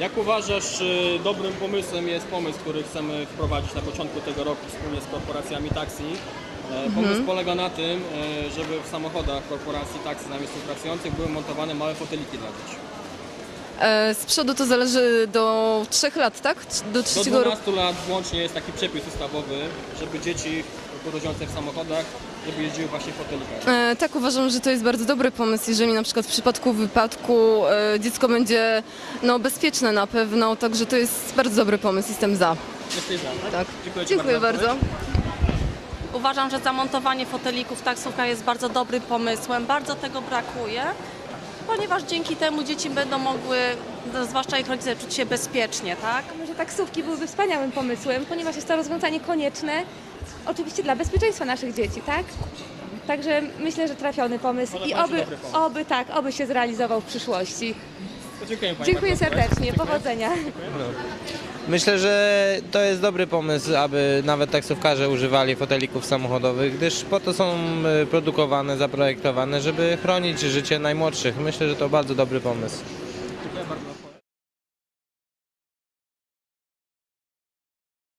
Jak uważasz, czy dobrym pomysłem jest pomysł, który chcemy wprowadzić na początku tego roku wspólnie z korporacjami taksi? E, Pomysł polega na tym, e, żeby w samochodach korporacji taksi na miejscu pracujących były montowane małe foteliki dla dzieci. E, z przodu to zależy do 3 lat, tak? Do Do trzeciego roku. 12 lat włącznie jest taki przepis ustawowy, żeby dzieci podróżujące w samochodach, żeby jeździły właśnie w fotelikach. E, tak, uważam, że to jest bardzo dobry pomysł, jeżeli na przykład w przypadku wypadku e, dziecko będzie no, bezpieczne na pewno, także to jest bardzo dobry pomysł, jestem za. Jesteś za, tak? Tak. Dziękuję, Ci Dziękuję za bardzo. Uważam, że zamontowanie fotelików w taksówkach jest bardzo dobrym pomysłem. Bardzo tego brakuje, ponieważ dzięki temu dzieci będą mogły, no, zwłaszcza ich rodzice, czuć się bezpiecznie, tak? Myślę, że taksówki byłyby wspaniałym pomysłem, ponieważ jest to rozwiązanie konieczne, oczywiście dla bezpieczeństwa naszych dzieci, tak? Także myślę, że trafiony pomysł i oby, oby tak, oby się zrealizował w przyszłości. Dziękuję Dziękuję bardzo. serdecznie, Dziękuję. powodzenia. Myślę, że to jest dobry pomysł, aby nawet taksówkarze używali fotelików samochodowych, gdyż po to są e, produkowane, zaprojektowane, żeby chronić życie najmłodszych. Myślę, że to bardzo dobry pomysł.